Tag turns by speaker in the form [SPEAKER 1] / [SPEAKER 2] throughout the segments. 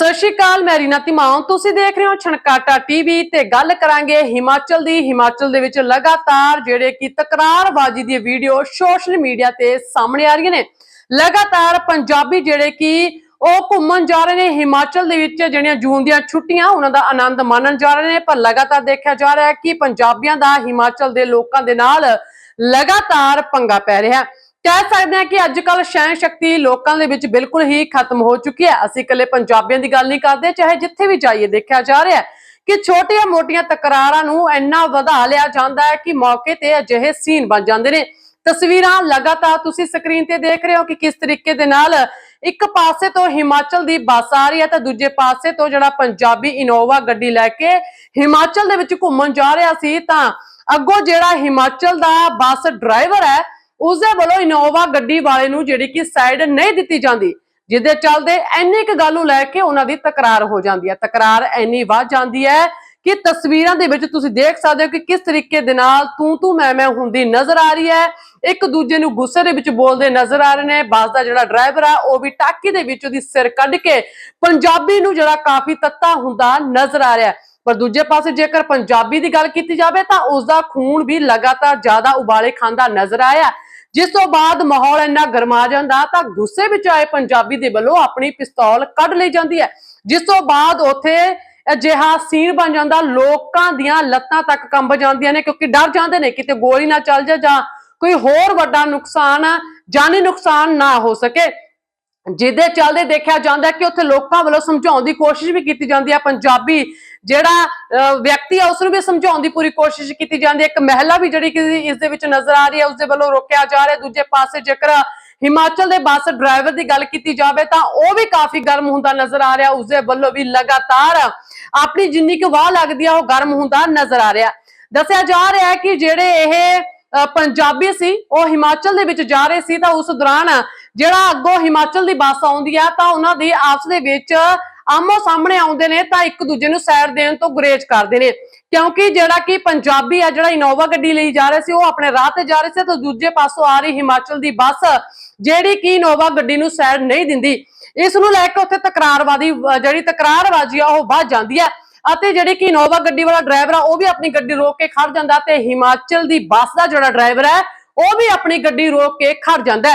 [SPEAKER 1] ਸਤਿ ਸ਼੍ਰੀ ਅਕਾਲ, ਮੈਂ ਰੀਨਾ ਧੀਮਾਨ ਤੁਸੀਂ ਦੇਖ ਰਹੇ ਹੋ ਛਣਕਾਟਾ ਟੀਵੀ ਤੇ ਗੱਲ ਕਰਾਂਗੇ ਹਿਮਾਚਲ ਦੀ। ਹਿਮਾਚਲ ਦੇ ਵਿੱਚ ਲਗਾਤਾਰ ਜਿਹੜੇ ਕਿ ਤਕਰਾਰਬਾਜ਼ੀ ਦੀ ਵੀਡੀਓ ਸੋਸ਼ਲ ਮੀਡੀਆ ਤੇ ਸਾਹਮਣੇ ਆ ਰਹੀਆਂ ਨੇ। ਲਗਾਤਾਰ ਪੰਜਾਬੀ ਜਿਹੜੇ ਕਿ ਉਹ ਘੁੰਮਣ ਜਾ ਰਹੇ ਨੇ ਹਿਮਾਚਲ ਦੇ ਵਿੱਚ, ਜਿਹੜੀਆਂ ਜੂਨ ਦੀਆਂ ਛੁੱਟੀਆਂ, ਉਹਨਾਂ ਦਾ ਆਨੰਦ ਮਾਣਨ ਜਾ ਰਹੇ ਨੇ। ਪਰ ਲਗਾਤਾਰ ਦੇਖਿਆ ਜਾ ਰਿਹਾ ਹੈ ਕਿ ਪੰਜਾਬੀਆਂ ਦਾ ਹਿਮਾਚਲ ਦੇ ਲੋਕਾਂ ਦੇ ਨਾਲ ਲਗਾਤਾਰ ਪੰਗਾ ਪੈ ਰਿਹਾ ਹੈ। ਕਹਿ ਸਕਦੇ ਹਾਂ ਕਿ ਅੱਜ ਕੱਲ ਸਹਿਣ ਸ਼ਕਤੀ ਲੋਕਾਂ ਦੇ ਵਿੱਚ ਬਿਲਕੁਲ ਹੀ ਖਤਮ ਹੋ ਚੁੱਕੀ ਹੈ। ਅਸੀਂ ਇਕੱਲੇ ਪੰਜਾਬੀਆਂ ਦੀ ਗੱਲ ਨਹੀਂ ਕਰਦੇ, ਚਾਹੇ ਜਿੱਥੇ ਵੀ ਜਾਈਏ ਦੇਖਿਆ ਜਾ ਰਿਹਾ ਹੈ ਕਿ ਛੋਟੀਆਂ-ਮੋਟੀਆਂ ਤਕਰਾਰਾਂ ਨੂੰ ਇੰਨਾ ਵਧਾ ਲਿਆ ਜਾਂਦਾ ਹੈ ਕਿ ਮੌਕੇ ਤੇ ਅਜਿਹੇ ਸੀਨ ਬਣ ਜਾਂਦੇ ਨੇ। ਤਸਵੀਰਾਂ ਲਗਾਤਾਰ ਤੁਸੀਂ ਸਕਰੀਨ ਤੇ ਦੇਖ ਰਹੇ ਹੋ ਕਿ ਕਿਸ ਤਰੀਕੇ ਦੇ ਨਾਲ ਇੱਕ ਪਾਸੇ ਤੋਂ ਹਿਮਾਚਲ ਦੀ ਬੱਸ ਆ ਰਹੀ ਹੈ ਤਾਂ ਦੂਜੇ ਪਾਸੇ ਤੋਂ ਜਿਹੜਾ ਪੰਜਾਬੀ ਇਨੋਵਾ ਗੱਡੀ ਲੈ ਕੇ ਹਿਮਾਚਲ ਦੇ ਵਿੱਚ ਘੁੰਮਣ ਜਾ ਰਿਹਾ ਸੀ ਤਾਂ ਅੱਗੋਂ ਜਿਹੜਾ ਹਿਮਾਚਲ ਦਾ ਬੱਸ ਡਰਾਈਵਰ ਹੈ ਉਸਦੇ ਵੱਲੋਂ ਇਨੋਵਾ ਗੱਡੀ ਵਾਲੇ ਨੂੰ ਜਿਹੜੀ ਕਿ ਸਾਈਡ ਨਹੀਂ ਦਿੱਤੀ ਜਾਂਦੀ, ਜਿਹਦੇ ਚੱਲਦੇ ਐਨੇ ਇੱਕ ਗੱਲ ਨੂੰ ਲੈ ਕੇ ਉਹਨਾਂ ਦੀ ਤਕਰਾਰ ਹੋ ਜਾਂਦੀ ਹੈ। ਤਕਰਾਰ ਐਨੀ ਵੱਧ ਜਾਂਦੀ ਹੈ ਕਿ ਤਸਵੀਰਾਂ ਦੇ ਵਿੱਚ ਤੁਸੀਂ ਦੇਖ ਸਕਦੇ ਹੋ ਕਿ ਕਿਸ ਤਰੀਕੇ ਦੇ ਨਾਲ ਤੂੰ ਤੂੰ ਮੈਂ ਮੈਂ ਹੁੰਦੀ ਨਜ਼ਰ ਆ ਰਹੀ ਹੈ। ਇੱਕ ਦੂਜੇ ਨੂੰ ਗੁੱਸੇ ਦੇ ਵਿੱਚ ਬੋਲਦੇ ਨਜ਼ਰ ਆ ਰਹੇ ਨੇ। ਬੱਸ ਦਾ ਜਿਹੜਾ ਡਰਾਈਵਰ ਆ, ਉਹ ਵੀ ਟਾਕੀ ਦੇ ਵਿੱਚ ਉਹਦੀ ਸਿਰ ਕੱਢ ਕੇ ਪੰਜਾਬੀ ਨੂੰ ਜਿਹੜਾ ਕਾਫੀ ਤੱਤਾ ਹੁੰਦਾ ਨਜ਼ਰ ਆ ਰਿਹਾ ਪਰ ਦੂਜੇ ਪਾਸੇ ਜੇਕਰ ਪੰਜਾਬੀ ਦੀ ਗੱਲ ਕੀਤੀ ਜਾਵੇ ਤਾਂ ਉਸ ਦਾ ਖੂਨ ਵੀ ਲਗਾਤਾਰ ਜ਼ਿਆਦਾ ਉਬਾਲੇ ਖਾਂਦਾ ਨਜ਼ਰ ਆਇਆ। ਜਿਸ ਤੋਂ ਬਾਅਦ ਮਾਹੌਲ ਇੰਨਾ ਗਰਮਾ ਜਾਂਦਾ ਤਾਂ ਗੁੱਸੇ ਵਿੱਚ ਆਏ ਪੰਜਾਬੀ ਦੇ ਵੱਲੋਂ ਆਪਣੀ ਪਿਸਤੌਲ ਕੱਢ ਲਈ ਜਾਂਦੀ ਹੈ। ਜਿਸ ਤੋਂ ਬਾਅਦ ਉੱਥੇ ਅਜਿਹਾ ਸੀਨ ਬਣ ਜਾਂਦਾ, ਲੋਕਾਂ ਦੀਆਂ ਲੱਤਾਂ ਤੱਕ ਕੰਬ ਜਾਂਦੀਆਂ ਨੇ ਕਿਉਂਕਿ ਡਰ ਜਾਂਦੇ ਨੇ ਕਿਤੇ ਗੋਲੀ ਨਾ ਚੱਲ ਜਾ ਜਾਂ ਕੋਈ ਹੋਰ ਵੱਡਾ ਨੁਕਸਾਨ, ਜਾਨੀ ਨੁਕਸਾਨ ਨਾ ਹੋ ਸਕੇ। ਜਿਹਦੇ ਚੱਲਦੇ ਦੇਖਿਆ ਜਾਂਦਾ ਕਿ ਉੱਥੇ ਲੋਕਾਂ ਵੱਲੋਂ ਸਮਝਾਉਣ ਦੀ ਕੋਸ਼ਿਸ਼ ਵੀ ਕੀਤੀ ਜਾਂਦੀ ਹੈ। ਪੰਜਾਬੀ ਜਿਹੜਾ ਵਿਅਕਤੀ ਆ ਉਸ ਨੂੰ ਵੀ ਸਮਝਾਉਣ ਦੀ ਪੂਰੀ ਕੋਸ਼ਿਸ਼ ਕੀਤੀ ਜਾਂਦੀ ਹੈ। ਇੱਕ ਮਹਿਲਾ ਵੀ ਜਿਹੜੀ ਕਿ ਇਸ ਦੇ ਵਿੱਚ ਨਜ਼ਰ ਆ ਰਹੀ ਹੈ ਉਸ ਦੇ ਵੱਲੋਂ ਰੋਕਿਆ ਜਾ ਰਿਹਾ ਦੂਜੇ ਪਾਸੇ ਜੇਕਰ ਹਿਮਾਚਲ ਦੇ ਬੱਸ ਡਰਾਈਵਰ ਦੀ ਗੱਲ ਕੀਤੀ ਜਾਵੇ, ਤਾਂ ਉਹ ਵੀ ਕਾਫੀ ਗਰਮ ਹੁੰਦਾ ਨਜ਼ਰ ਆ ਰਿਹਾ। ਉਸ ਦੇ ਵੱਲੋਂ ਵੀ ਲਗਾਤਾਰ ਆਪਣੀ ਜਿੰਨੀ ਕੁ ਵਾਹ ਲੱਗਦੀ ਆ, ਉਹ ਗਰਮ ਹੁੰਦਾ ਨਜ਼ਰ ਆ ਰਿਹਾ। ਦੱਸਿਆ ਜਾ ਰਿਹਾ ਹੈ ਕਿ ਜਿਹੜੇ ਇਹ ਪੰਜਾਬੀ ਸੀ, ਉਹ ਹਿਮਾਚਲ ਦੇ ਵਿੱਚ ਜਾ ਰਹੇ ਸੀ, ਤਾਂ ਉਸ ਦੌਰਾਨ ਜਿਹੜਾ ਅੱਗੋਂ ਹਿਮਾਚਲ ਦੀ ਬੱਸ ਆਉਂਦੀ ਆ, ਤਾਂ ਉਹਨਾਂ ਦੀ ਆਪਸ ਦੇ ਵਿੱਚ ਆਮੋ ਸਾਹਮਣੇ ਆਉਂਦੇ ਨੇ ਤਾਂ ਇੱਕ ਦੂਜੇ ਨੂੰ ਸਾਈਡ ਦੇਣ ਤੋਂ ਗੁਰੇਜ਼ ਕਰਦੇ ਨੇ। ਕਿਉਂਕਿ ਜਿਹੜਾ ਕਿ ਪੰਜਾਬੀ ਆ, ਜਿਹੜਾ ਇਨੋਵਾ ਗੱਡੀ ਲਈ ਜਾ ਰਿਹਾ ਸੀ, ਉਹ ਆਪਣੇ ਰਾਹ ਤੇ ਜਾ ਰਿਹਾ ਸੀ ਤਾਂ ਦੂਜੇ ਪਾਸੋਂ ਆ ਰਹੀ ਹਿਮਾਚਲ ਦੀ ਬੱਸ, ਜਿਹੜੀ ਕਿ ਇਨੋਵਾ ਗੱਡੀ ਨੂੰ ਸੈਰ ਨਹੀਂ ਦਿੰਦੀ। ਇਸ ਨੂੰ ਲੈ ਕੇ ਉੱਥੇ ਤਕਰਾਰਵਾਦੀ ਜਿਹੜੀ ਤਕਰਾਰਬਾਜ਼ੀ ਆ, ਉਹ ਵੱਧ ਜਾਂਦੀ ਹੈ ਅਤੇ ਜਿਹੜੀ ਕਿ ਇਨੋਵਾ ਗੱਡੀ ਵਾਲਾ ਡਰਾਈਵਰ ਆ, ਉਹ ਵੀ ਆਪਣੀ ਗੱਡੀ ਰੋਕ ਕੇ ਖੜ ਜਾਂਦਾ ਤੇ ਹਿਮਾਚਲ ਦੀ ਬੱਸ ਦਾ ਜਿਹੜਾ ਡਰਾਈਵਰ ਹੈ, ਉਹ ਵੀ ਆਪਣੀ ਗੱਡੀ ਰੋਕ ਕੇ ਖੜ ਜਾਂਦਾ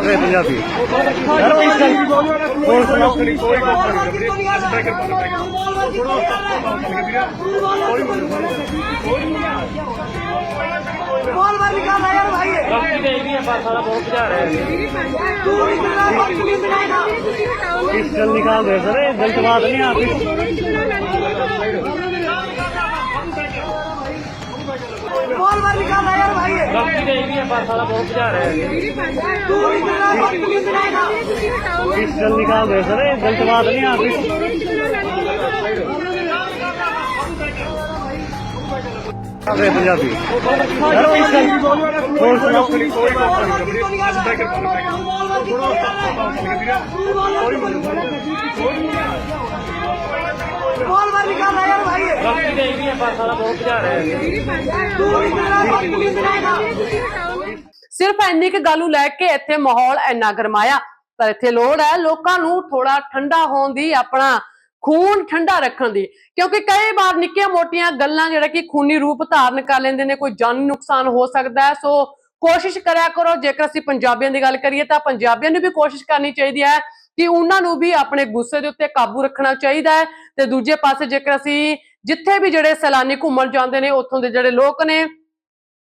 [SPEAKER 2] ਵੇ ਪੰਜਾਬੀ ਕੋਈ ਕੋਈ बहुत जा रहे हैं इस निकाल दे सर गलत बात नहीं आती पास वाला बहुत जा रहा है। पिस्टल निकाल दे सर गलत बात नहीं आती पंजाबी है बहुत जा रहा है।
[SPEAKER 3] हाँ।
[SPEAKER 1] ਸਿਰਫ ਇੰਨੀ ਕੁ ਗੱਲ ਨੂੰ ਲੈ ਕੇ ਇੱਥੇ ਮਾਹੌਲ ਇੰਨਾ ਗਰਮਾਇਆ। ਪਰ ਇੱਥੇ ਲੋੜ ਹੈ ਲੋਕਾਂ ਨੂੰ ਥੋੜਾ ਠੰਡਾ ਹੋਣ ਦੀ, ਆਪਣਾ ਖੂਨ ਠੰਡਾ ਰੱਖਣ ਦੀ। ਕਿਉਂਕਿ ਕਈ ਵਾਰ ਨਿੱਕੀਆਂ ਮੋਟੀਆਂ ਗੱਲਾਂ ਜਿਹੜਾ ਕਿ ਖੂਨੀ ਰੂਪ ਧਾਰਨ ਕਰ ਲੈਂਦੇ ਨੇ, ਕੋਈ ਜਾਨੀ ਨੁਕਸਾਨ ਹੋ ਸਕਦਾ ਹੈ। ਸੋ ਕੋਸ਼ਿਸ਼ ਕਰਿਆ ਕਰੋ, ਜੇਕਰ ਅਸੀਂ ਪੰਜਾਬੀਆਂ ਦੀ ਗੱਲ ਕਰੀਏ ਤਾਂ ਪੰਜਾਬੀਆਂ ਨੂੰ ਵੀ ਕੋਸ਼ਿਸ਼ ਕਰਨੀ ਚਾਹੀਦੀ ਹੈ ਕਿ ਉਹਨਾਂ ਨੂੰ ਵੀ ਆਪਣੇ ਗੁੱਸੇ ਦੇ ਉੱਤੇ ਕਾਬੂ ਰੱਖਣਾ ਚਾਹੀਦਾ ਹੈ। ਤੇ ਦੂਜੇ ਪਾਸੇ ਜੇਕਰ ਅਸੀਂ ਜਿੱਥੇ ਵੀ ਜਿਹੜੇ ਸੈਲਾਨੀ ਘੁੰਮਣ ਜਾਂਦੇ ਨੇ, ਉੱਥੋਂ ਦੇ ਜਿਹੜੇ ਲੋਕ ਨੇ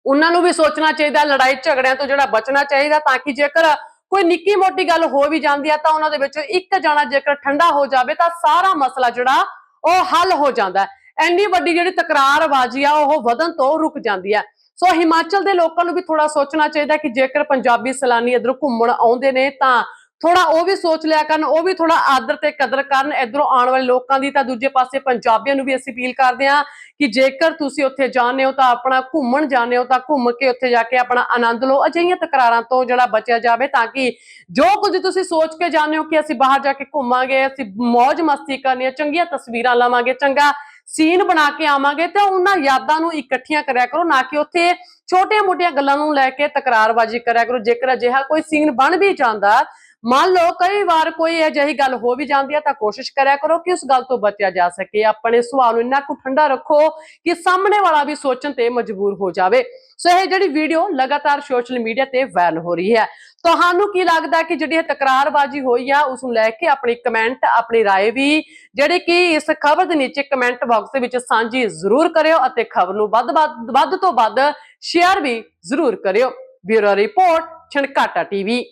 [SPEAKER 1] ਉਹਨਾਂ ਨੂੰ ਵੀ ਸੋਚਣਾ ਚਾਹੀਦਾ, ਲੜਾਈ ਝਗੜਿਆਂ ਤੋਂ ਜਿਹੜਾ ਬਚਣਾ ਚਾਹੀਦਾ ਤਾਂ ਕਿ ਜੇਕਰ ਕੋਈ ਨਿੱਕੀ ਮੋਟੀ ਗੱਲ ਹੋ ਵੀ ਜਾਂਦੀ ਆ ਤਾਂ ਉਹਨਾਂ ਦੇ ਵਿੱਚੋਂ ਇੱਕ ਜਣਾ ਜੇਕਰ ਠੰਡਾ ਹੋ ਜਾਵੇ ਤਾਂ ਸਾਰਾ ਮਸਲਾ ਜਿਹੜਾ ਉਹ ਹੱਲ ਹੋ ਜਾਂਦਾ ਹੈ। ਐਨੀ ਵੱਡੀ ਜਿਹੜੀ ਤਕਰਾਰਬਾਜ਼ੀ ਆ, ਉਹ ਵਧਣ ਤੋਂ ਰੁਕ ਜਾਂਦੀ ਹੈ। ਸੋ ਹਿਮਾਚਲ ਦੇ ਲੋਕਾਂ ਨੂੰ ਵੀ ਥੋੜਾ ਸੋਚਣਾ ਚਾਹੀਦਾ ਕਿ ਜੇਕਰ ਪੰਜਾਬੀ ਸੈਲਾਨੀ ਇੱਧਰ ਘੁੰਮਣ ਆਉਂਦੇ ਨੇ ਤਾਂ ਥੋੜਾ ਉਹ ਵੀ ਸੋਚ ਲਿਆ ਕਰਨ, ਉਹ ਵੀ ਥੋੜਾ ਆਦਰ ਤੇ ਕਦਰ ਕਰਨ, ਇਧਰੋਂ ਆਉਣ ਵਾਲੇ ਲੋਕਾਂ ਦੀ, ਤਾਂ ਦੂਜੇ ਪਾਸੇ ਪੰਜਾਬੀਆਂ ਨੂੰ ਵੀ ਅਸੀਂ ਅਪੀਲ ਕਰਦੇ ਹਾਂ ਕਿ ਜੇਕਰ ਤੁਸੀਂ ਉੱਥੇ ਜਾਂਦੇ ਹੋ ਤਾਂ ਆਪਣਾ ਘੁੰਮਣ ਜਾਂਦੇ ਹੋ, ਤਾਂ ਘੁੰਮ ਕੇ ਉੱਥੇ ਜਾ ਕੇ ਆਪਣਾ ਆਨੰਦ ਲਓ, ਅਜਿਹੀਆਂ ਤਕਰਾਰਾਂ ਤੋਂ ਜਿਹੜਾ ਬਚਿਆ ਜਾਵੇ ਤਾਂ ਕਿ ਜੋ ਕੁਝ ਤੁਸੀਂ ਸੋਚ ਕੇ ਜਾਂਦੇ ਹੋ ਕਿ ਅਸੀਂ ਬਾਹਰ ਜਾ ਕੇ ਘੁੰਮਾਂਗੇ, ਅਸੀਂ ਮौज ਮਸਤੀ ਕਰਨੀ ਹੈ, ਚੰਗੀਆਂ ਤਸਵੀਰਾਂ ਲਵਾਂਗੇ, ਚੰਗਾ ਸੀਨ ਬਣਾ ਕੇ ਆਵਾਂਗੇ, ਤੇ ਉਹਨਾਂ ਯਾਦਾਂ ਨੂੰ ਇਕੱਠੀਆਂ ਕਰਿਆ ਕਰੋ, ਨਾ ਕਿ ਉੱਥੇ ਛੋਟੀਆਂ-ਮੋਟੀਆਂ ਗੱਲਾਂ ਨੂੰ ਲੈ ਕੇ ਤਕਰਾਰਬਾਜ਼ੀ ਕਰਿਆ ਕਰੋ, ਜੇਕਰ ਅਜਿਹਾ ਕੋਈ ਸੀਨ ਬਣ ਵੀ ਜਾਂਦਾ ਮੰਨ ਲਓ ਕਈ ਵਾਰ ਕੋਈ ਅਜਿਹੀ ਗੱਲ ਹੋ ਵੀ ਜਾਂਦੀ ਹੈ ਤਾਂ ਕੋਸ਼ਿਸ਼ ਕਰਿਆ ਕਰੋ ਕਿ ਉਸ ਗੱਲ ਤੋਂ ਬਚਿਆ ਜਾ ਸਕੇ ਆਪਣੇ ਸੁਭਾਅ ਨੂੰ ਇੰਨਾ ਕੁ ਠੰਡਾ ਰੱਖੋ ਕਿ ਸਾਹਮਣੇ ਵਾਲਾ ਵੀ ਸੋਚਣ ਤੇ ਮਜਬੂਰ ਹੋ ਜਾਵੇ ਸੋ ਇਹ ਜਿਹੜੀ ਵੀਡੀਓ ਲਗਾਤਾਰ ਸੋਸ਼ਲ ਮੀਡੀਆ ਤੇ ਵਾਇਰਲ ਹੋ ਰਹੀ ਹੈ ਤੁਹਾਨੂੰ ਕੀ ਲੱਗਦਾ ਕਿ ਜਿਹੜੀ ਇਹ ਤਕਰਾਰਬਾਜ਼ੀ ਹੋਈ ਆ ਉਸ ਨੂੰ ਲੈ ਕੇ ਆਪਣੀ ਕਮੈਂਟ ਆਪਣੀ رائے ਵੀ ਜਿਹੜੇ ਕਿ ਇਸ ਖਬਰ ਦੇ ਨੀਚੇ ਕਮੈਂਟ ਬਾਕਸ ਦੇ ਵਿੱਚ ਸਾਂਝੀ ਜ਼ਰੂਰ ਕਰਿਓ ਅਤੇ ਖਬਰ ਨੂੰ ਵੱਧ ਵੱਧ ਵੱਧ ਤੋਂ ਵੱਧ ਸ਼ੇਅਰ ਵੀ ਜ਼ਰੂਰ ਕਰਿਓ ਬਿਊਰੋ ਰਿਪੋਰਟ ਛਣਕਾਟਾ ਟੀਵੀ